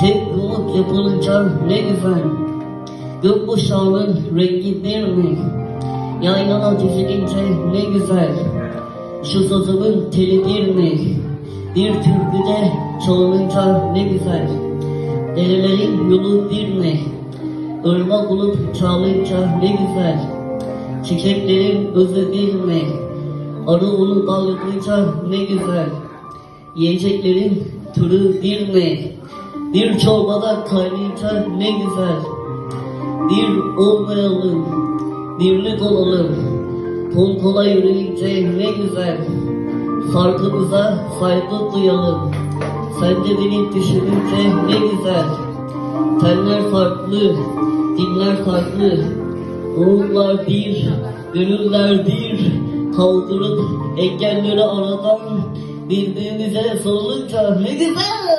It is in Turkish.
Tek umut yapılınca ne güzel. Gökkuşağının rengi bir mi? Yaylana dizilince ne güzel. Şu sazımın teli bir mi? Bir türküde çalınınca ne güzel. Derelerin yolu bir mi? Irmak olup çağlayınca ne güzel. Çiçeklerin özü bir mi? Arı onu dalgıtınca ne güzel. Yiyeceklerin türü bir mi? Bir çorbada kaynayınca ne güzel. Bir olmayalım, birlik olalım. Kol kola yürüyünce ne güzel. Farkımıza saygı duyalım. Sen de beni düşününce ne güzel. Tenler farklı, dinler farklı. Ruhlar bir, gönüller bir. Kaldırıp engelleri aradan birbirimize sorulunca ne güzel.